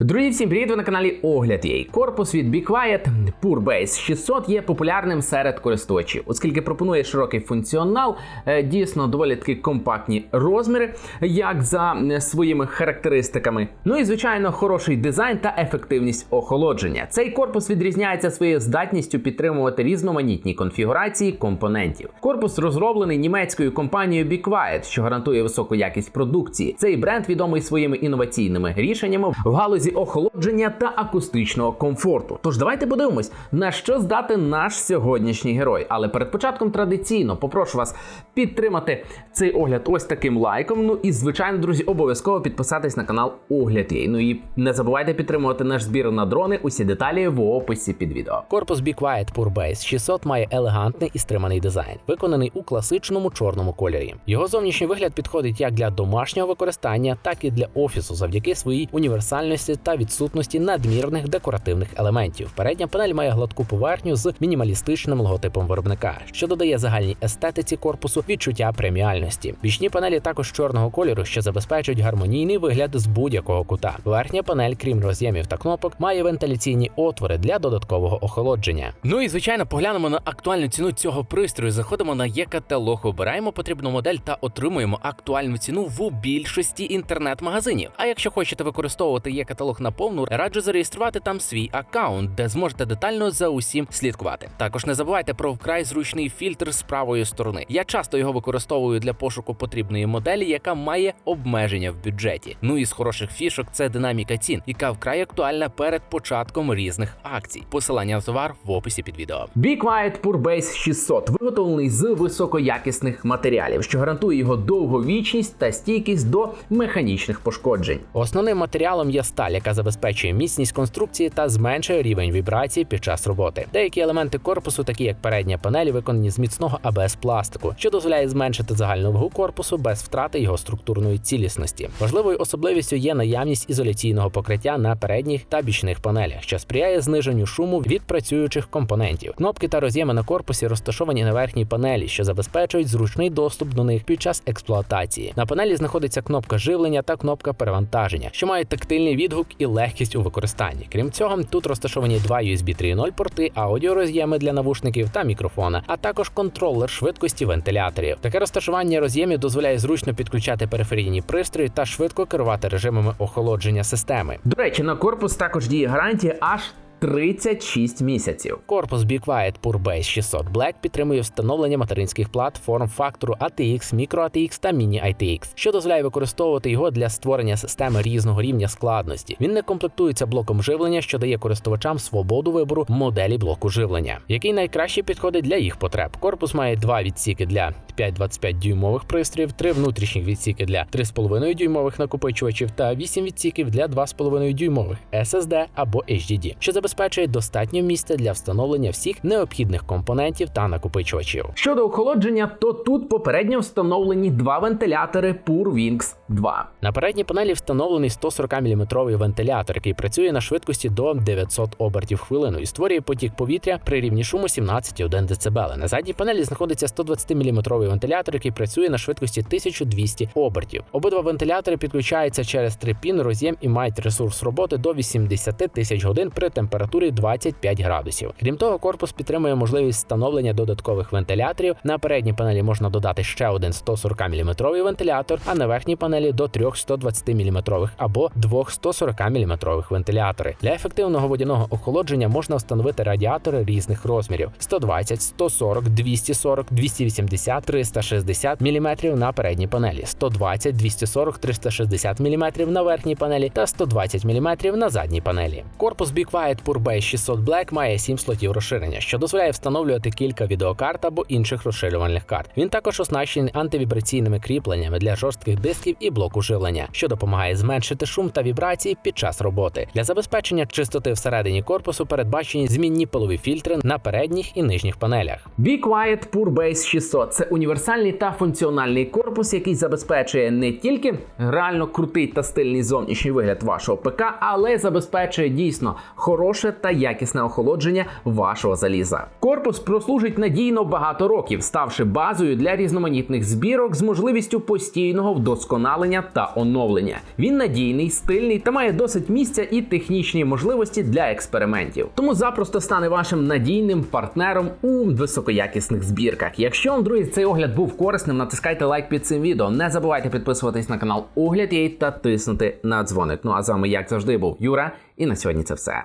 Друзі, всім привіт! Ви на каналі Огляд Єй. Корпус від Be Quiet Pure Base 600 є популярним серед користувачів, оскільки пропонує широкий функціонал, е, дійсно доволі таки компактні розміри, як за своїми характеристиками. Ну і звичайно, хороший дизайн та ефективність охолодження. Цей корпус відрізняється своєю здатністю підтримувати різноманітні конфігурації компонентів. Корпус розроблений німецькою компанією Be що гарантує високу якість продукції. Цей бренд відомий своїми інноваційними рішеннями в галузі охолодження та акустичного комфорту. Тож давайте подивимось, на що здати наш сьогоднішній герой. Але перед початком традиційно попрошу вас підтримати цей огляд ось таким лайком. Ну і звичайно, друзі, обов'язково підписатись на канал Огляд Єй. Ну і не забувайте підтримувати наш збір на дрони. Усі деталі в описі під відео. Корпус Be Quiet Pure Base 600 має елегантний і стриманий дизайн, виконаний у класичному чорному кольорі. Його зовнішній вигляд підходить як для домашнього використання, так і для офісу, завдяки своїй універсальності та відсутності надмірних декоративних елементів. Передня панель має гладку поверхню з мінімалістичним логотипом виробника, що додає загальній естетиці корпусу відчуття преміальності. Бічні панелі також чорного кольору, що забезпечують гармонійний вигляд з будь-якого кута. Верхня панель, крім роз'ємів та кнопок, має вентиляційні отвори для додаткового охолодження. Ну і звичайно, поглянемо на актуальну ціну цього пристрою. Заходимо на є-каталог, обираємо потрібну модель та отримуємо актуальну ціну в більшості інтернет-магазинів. А якщо хочете використовувати є-каталог на повну, раджу зареєструвати там свій аккаунт, де зможете детально за усім слідкувати. Також не забувайте про вкрай зручний фільтр з правої сторони. Я часто його використовую для пошуку потрібної моделі, яка має обмеження в бюджеті. Ну і з хороших фішок це динаміка цін, яка вкрай актуальна перед початком різних акцій. Посилання на товар в описі під відео. Be Quiet Pure Base 600 виготовлений з високоякісних матеріалів, що гарантує його довговічність та стійкість до механічних пошкоджень. Основним матеріалом є сталь, яка забезпечує міцність конструкції та зменшує рівень вібрацій під час роботи. Деякі елементи корпусу, такі як передня панель, виконані з міцного АБС пластику, що дозволяє зменшити загальну вагу корпусу без втрати його структурної цілісності. Важливою особливістю є наявність ізоляційного покриття на передніх та бічних панелях, що сприяє зниженню шуму від працюючих компонентів. Кнопки та роз'єми на корпусі розташовані на верхній панелі, що забезпечують зручний доступ до них під час експлуатації. На панелі знаходиться кнопка живлення та кнопка перевантаження, що мають тактильний відгук і легкість у використанні. Крім цього, тут розташовані два USB 3.0 порти, аудіороз'єми для навушників та мікрофона, а також контролер швидкості вентиляторів. Таке розташування роз'ємів дозволяє зручно підключати периферійні пристрої та швидко керувати режимами охолодження системи. До речі, на корпус також діє гарантія аж 36 місяців. Корпус Be Quiet Pure Base 600 Black підтримує встановлення материнських плат форм-фактору ATX, Micro ATX та Mini ITX, що дозволяє використовувати його для створення системи різного рівня складності. Він не комплектується блоком живлення, що дає користувачам свободу вибору моделі блоку живлення, який найкраще підходить для їх потреб. Корпус має два відсіки для 5,25 дюймових пристроїв, три внутрішніх відсіки для 3,5 дюймових накопичувачів та 8 відсіків для 2,5 дюймових SSD або HDD, що забезпечує достатньо місця для встановлення всіх необхідних компонентів та накопичувачів. Щодо охолодження, то тут попередньо встановлені два вентилятори Pure Wings 2. На передній панелі встановлений 140 мм вентилятор, який працює на швидкості до 900 обертів в хвилину і створює потік повітря при рівні шуму 17,1 дБ. На задній панелі знаходиться 120 мм вентилятор, який працює на швидкості 1200 обертів. Обидва вентилятори підключаються через три пін роз'єм і мають ресурс роботи до 80 тисяч годин при температурі 25 градусів. Крім того, корпус підтримує можливість встановлення додаткових вентиляторів. На передній панелі можна додати ще один 140 мм вентилятор, а на верхній панелі до трьох 120 мм або двох 140 мм вентилятори. Для ефективного водяного охолодження можна встановити радіатори різних розмірів: 120, 140, 240, 280, 360 мм на передній панелі, 120, 240, 360 мм на верхній панелі та 120 мм на задній панелі. Корпус Be Quiet Pure Base 600 Black має 7 слотів розширення, що дозволяє встановлювати кілька відеокарт або інших розширювальних карт. Він також оснащений антивібраційними кріпленнями для жорстких дисків і блоку живлення, що допомагає зменшити шум та вібрації під час роботи. Для забезпечення чистоти всередині корпусу передбачені змінні пилові фільтри на передніх і нижніх панелях. Be Quiet Pure Base 600 це універсальний та функціональний корпус, який забезпечує не тільки реально крутий та стильний зовнішній вигляд вашого ПК, але забезпечує дійсно хороший довше та якісне охолодження вашого заліза. Корпус прослужить надійно багато років, ставши базою для різноманітних збірок з можливістю постійного вдосконалення та оновлення. Він надійний, стильний та має досить місця і технічні можливості для експериментів. Тому запросто стане вашим надійним партнером у високоякісних збірках. Якщо вам, друзі, цей огляд був корисним, натискайте лайк під цим відео. Не забувайте підписуватись на канал Огляд Єй та тиснути на дзвоник. Ну а з вами, як завжди, був Юра, і на сьогодні це все.